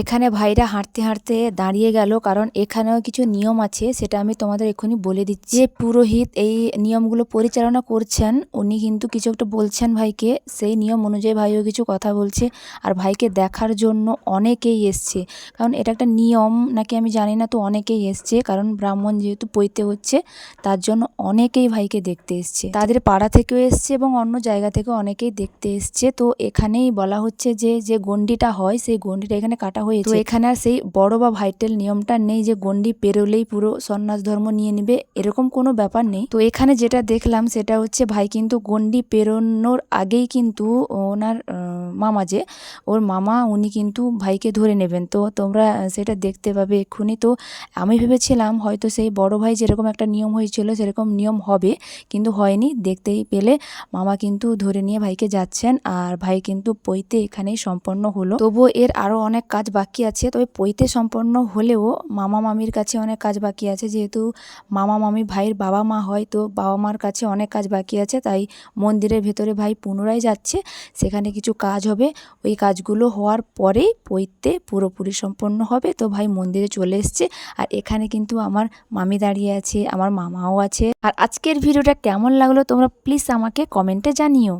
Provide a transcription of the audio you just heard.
এখানে ভাইরা হাঁটতে হাঁটতে দাঁড়িয়ে গেল, কারণ এখানেও কিছু নিয়ম আছে, সেটা আমি তোমাদের এক্ষুনি বলে দিচ্ছি। যে পুরোহিত এই নিয়মগুলো পরিচালনা করছেন, উনি কিন্তু কিছু একটা বলছেন ভাইকে, সেই নিয়ম অনুযায়ী ভাইও কিছু কথা বলছে, আর ভাইকে দেখার জন্য অনেকেই এসছে। কারণ এটা একটা নিয়ম, নাকি আমি জানি না, তো অনেকেই এসছে, কারণ ব্রাহ্মণ যেহেতু পৈতে হচ্ছে, তার জন্য অনেকেই ভাইকে দেখতে এসছে। তাদের পাড়া থেকেও এসছে এবং অন্য জায়গা থেকেও অনেকেই দেখতে এসছে। তো এখানেই বলা হচ্ছে যে যে গন্ডিটা হয়, সেই গন্ডিটা এখানে কাটা হয়েছে। তো এখানে আর সেই বড় বা ভাইটেল নিয়মটা নেই যে গন্ডি পেরোলেই পুরো সন্ন্যাস ধর্ম নিয়ে নেবে, এরকম কোনো ব্যাপার নেই। তো এখানে যেটা দেখলাম সেটা হচ্ছে ভাই কিন্তু গন্ডি পেরোনোর আগেই কিন্তু ওনার মামা যে, ওর মামা উনি কিন্তু ভাইকে ধরে নেবেন। তো তোমরা সেটা দেখতে পাবে এক্ষুনি। তো আমি ভেবেছিলাম হয়তো সেই বড় ভাই যেরকম একটা নিয়ম হয়েছিল, সেরকম নিয়ম হবে, কিন্তু হয়নি। দেখতেই পেলে মামা কিন্তু ধরে নিয়ে ভাইকে যাচ্ছেন আর ভাই কিন্তু পৈতে এখানেই সম্পন্ন হলো। তবুও এর আরও অনেক কাজ বাকি আছে। তবে পৈতে সম্পন্ন হলেও মামা মামির কাছে অনেক কাজ বাকি আছে। যেহেতু মামা মামি ভাইয়ের বাবা মা হয়, তো বাবা মার কাছে অনেক কাজ বাকি আছে। তাই মন্দিরের ভেতরে ভাই পুনরায় যাচ্ছে। সেখানে কিছু কাজ হবে, ওই কাজগুলো হওয়ার পরেই পৈতে পুরোপুরি সম্পন্ন হবে। তো ভাই মন্দিরে চলে এসছে। আর এখানে কিন্তু আমার মামি দাঁড়িয়ে আছে, আমার মামাও আছে। আর আজকের ভিডিওটা কেমন লাগল তোমরা প্লিজ আমাকে কমেন্টে জানিও।